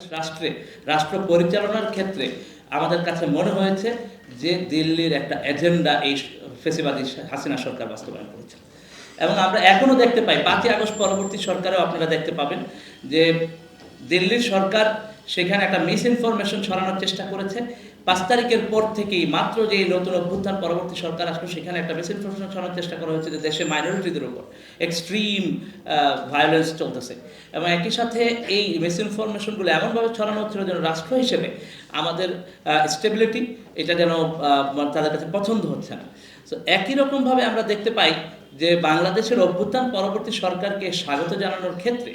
রাষ্ট্রে, রাষ্ট্র পরিচালনার ক্ষেত্রে আমাদের কাছে মনে হয়েছে যে দিল্লির একটা এজেন্ডা এই ফেসিবাদী হাসিনা সরকার বাস্তবায়ন করেছে। এবং আমরা এখনও দেখতে পাই, পাঁচই আগস্ট পরবর্তী সরকারেও আপনারা দেখতে পাবেন যে দিল্লির সরকার সেখানে একটা মিস ইনফরমেশন ছড়ানোর চেষ্টা করেছে। পাঁচ তারিখের পর থেকেই মাত্র যে নতুন অভ্যুত্থান পরবর্তী সরকার আসলো, সেখানে একটা মিস ইনফরমেশন ছড়ানোর চেষ্টা করা হয়েছে যে দেশে মাইনরিটিদের উপর এক্সট্রিম ভায়োলেন্স চলতেছে। এবং একই সাথে এই মিস ইনফরমেশনগুলো এমনভাবে ছড়ানো হচ্ছিল যেন রাষ্ট্র হিসেবে আমাদের স্টেবিলিটি এটা যেন তাদের কাছে পছন্দ হচ্ছে না। তো একই রকমভাবে আমরা দেখতে পাই যে বাংলাদেশের অভ্যুত্থান পরবর্তী সরকারকে স্বাগত জানানোর ক্ষেত্রে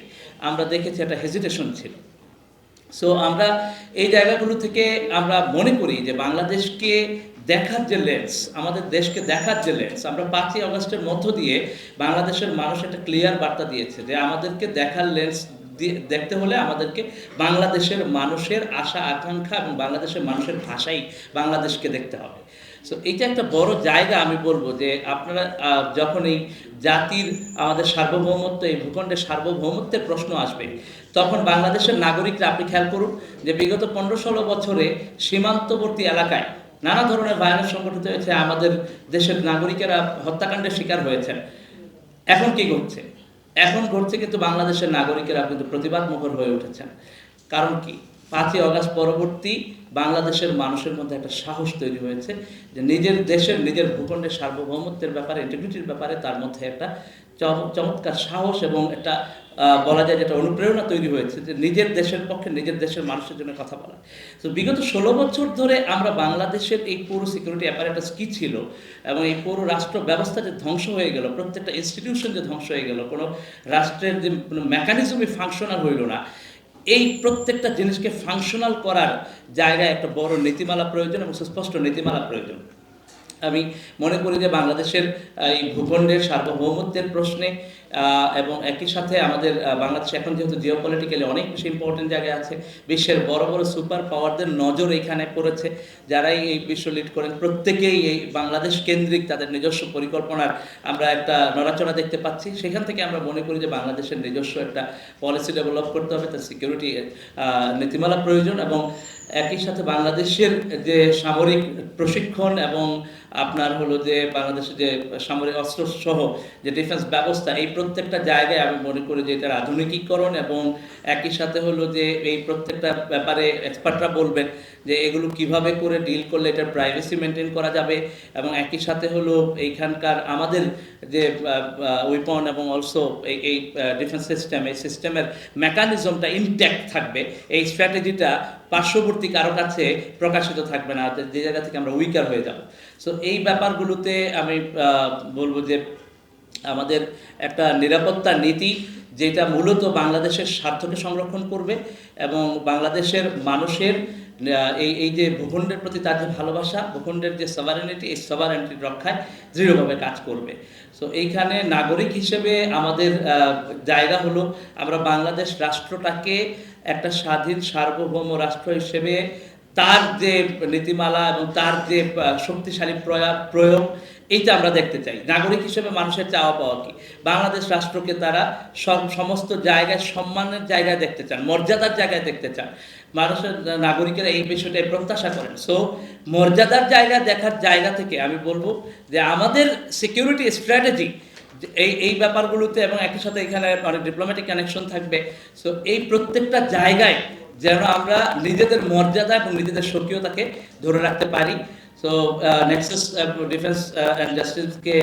আমরা দেখেছি একটা হেজিটেশন ছিল। সো আমরা এই জায়গাগুলো থেকে আমরা মনে করি যে বাংলাদেশকে দেখার যে লেন্স আমাদের দেশকে দেখার যে লেন্স আমরা পাঁচই অগস্টের মধ্য দিয়ে বাংলাদেশের মানুষ একটা ক্লিয়ার বার্তা দিয়েছে যে আমাদেরকে দেখার লেন্স দেখতে হলে আমাদেরকে বাংলাদেশের মানুষের আশা, আকাঙ্ক্ষা এবং বাংলাদেশের মানুষের ভাষাই বাংলাদেশকে দেখতে হবে। সো এইটা একটা বড় জায়গা আমি বলব যে আপনারা যখন এই জাতির আমাদের সার্বভৌমত্ব, এই ভূখণ্ডের সার্বভৌমত্বের প্রশ্ন আসবে, তখন বাংলাদেশের নাগরিকরা আপনি খেয়াল করুন যে বিগত পনেরো ষোলো বছরে সীমান্তবর্তী এলাকায় নানা ধরনের ভায়োলেন্স সংগঠিত হয়েছে, আমাদের দেশের নাগরিকেরা হত্যাকাণ্ডের শিকার হয়েছেন। এখন কি ঘটছে? এখন ঘটছে কিন্তু বাংলাদেশের নাগরিকেরা কিন্তু প্রতিবাদ মুখর হয়ে উঠেছেন। কারণ কি? পাঁচই অগাস্ট পরবর্তী বাংলাদেশের মানুষের মধ্যে একটা সাহস তৈরি হয়েছে যে নিজের দেশের, নিজের ভূখণ্ডের সার্বভৌমত্বের ব্যাপারে ইন্টিগ্রিটির ব্যাপারে তার মধ্যে একটা চম- চমৎকার সাহস এবং একটা বলা যায় যেটা অনুপ্রেরণা তৈরি হয়েছে যে নিজের দেশের পক্ষে, নিজের দেশের মানুষের জন্য কথা বলা। তো বিগত ষোলো বছর ধরে আমরা বাংলাদেশের এই পুরো সিকিউরিটি অ্যাপারেটাস কি ছিল এবং এই পুরো রাষ্ট্র ব্যবস্থা যে ধ্বংস হয়ে গেল, প্রত্যেকটা ইনস্টিটিউশন যে ধ্বংস হয়ে গেল, কোনো রাষ্ট্রের যে মেকানিজমই ফাংশনাল হইল না এই প্রত্যেকটা জিনিসকে ফাংশনাল করার জায়গায় একটা বড় নীতিমালা প্রয়োজন এবং সুস্পষ্ট নীতিমালা প্রয়োজন। আমি মনে করি যে বাংলাদেশের এই ভূখণ্ডের সার্বভৌমত্বের প্রশ্নে এবং একই সাথে আমাদের বাংলাদেশ এখন যেহেতু জিও পলিটিক্যালি অনেক বেশি ইম্পর্টেন্ট জায়গায় আছে, বিশ্বের বড় বড় সুপার পাওয়ারদের নজর এখানে পড়েছে, যারাই এই বিশ্ব লিড করেন, প্রত্যেকেই এই বাংলাদেশ কেন্দ্রিক তাদের নিজস্ব পরিকল্পনার আমরা একটা নড়াচড়া দেখতে পাচ্ছি। সেখান থেকে আমরা মনে করি যে বাংলাদেশের নিজস্ব একটা পলিসি ডেভেলপ করতে হবে, তার সিকিউরিটি নীতিমালা প্রয়োজন এবং একই সাথে বাংলাদেশের যে সামরিক প্রশিক্ষণ এবং আপনার হলো যে বাংলাদেশের যে সামরিক অস্ত্র সহ যে ডিফেন্স ব্যবস্থা, এই প্রত্যেকটা জায়গায় আমি মনে করি যে এটার আধুনিকীকরণ এবং একই সাথে হলো যে এই প্রত্যেকটা ব্যাপারে এক্সপার্টরা বলবেন যে এগুলো কীভাবে করে ডিল করলে এটার প্রাইভেসি মেনটেন করা যাবে এবং একই সাথে হলো এইখানকার আমাদের যে উইপন এবং অলসো এই এই ডিফেন্স সিস্টেম এই সিস্টেমের মেকানিজমটা ইনট্যাক্ট থাকবে। এই স্ট্র্যাটেজিটা পার্শ্ববর্তী কারও কাছে প্রকাশিত থাকবে না, যে জায়গা থেকে আমরা উইকার হয়ে যাব। সো এই ব্যাপারগুলোতে আমি বলব যে আমাদের একটা নিরাপত্তা নীতি যেটা মূলত বাংলাদেশের স্বার্থকে সংরক্ষণ করবে এবং বাংলাদেশের মানুষের এই এই যে ভূখণ্ডের প্রতি তার যে ভালোবাসা, ভূখণ্ডের যে সভারেনিটি এই সভারেনিটি রক্ষায় দৃঢ়ভাবে কাজ করবে। সো এইখানে নাগরিক হিসেবে আমাদের জায়গা হলো আমরা বাংলাদেশ রাষ্ট্রটাকে একটা স্বাধীন সার্বভৌম রাষ্ট্র হিসেবে তার যে নীতিমালা এবং তার যে শক্তিশালী প্রয়াগ প্রয়োগ, এইটা আমরা দেখতে চাই। নাগরিক হিসেবে মানুষের চাওয়া পাওয়া কি? বাংলাদেশ রাষ্ট্রকে তারা সমস্ত জায়গায়, সম্মানের জায়গায় দেখতে চান, মর্যাদার জায়গায় দেখতে চান। মানুষের নাগরিকেরা এই বিষয়টাই প্রত্যাশা করেন। সো মর্যাদার জায়গা দেখার জায়গা থেকে আমি বলব যে আমাদের সিকিউরিটি স্ট্র্যাটেজি এই এই ব্যাপারগুলোতে এবং একই সাথে এখানে অনেক ডিপ্লোম্যাটিক কানেকশন থাকবে। সো এই প্রত্যেকটা জায়গায় যেন আমরা নিজেদের মর্যাদা এবং নিজেদের স্বকীয়তাকে ধরে রাখতে পারি। তো নেক্সাস ডিফেন্স অ্যান্ড জাস্টিসকে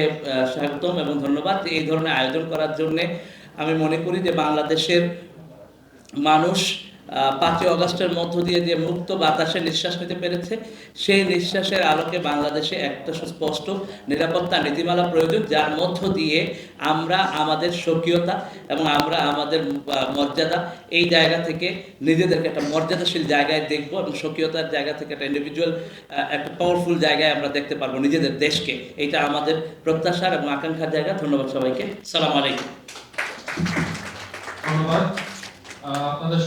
স্বাগতম এবং ধন্যবাদ। এই ধরনের আয়োজন করার জন্যে আমি মনে করি যে বাংলাদেশের মানুষ পাঁচই অগস্টের মধ্য দিয়ে যে মুক্ত বাতাসে নিঃশ্বাস নিতে পেরেছে, সেই নিঃশ্বাসের আলোকে বাংলাদেশে একটা সুস্পষ্ট নিরাপত্তা নীতিমালা প্রয়োজন, যার মধ্য দিয়ে আমরা আমাদের স্বকীয়তা এবং আমরা আমাদের মর্যাদা এই জায়গা থেকে নিজেদেরকে একটা মর্যাদাশীল জায়গায় দেখব এবং স্বকীয়তার জায়গা থেকে একটা ইন্ডিভিজুয়াল একটা পাওয়ারফুল জায়গায় আমরা দেখতে পারব নিজেদের দেশকে। এটা আমাদের প্রত্যাশার এবং আকাঙ্ক্ষার জায়গা। ধন্যবাদ সবাইকে। সালাম আলাইকুম। ধন্যবাদ। আপনাদের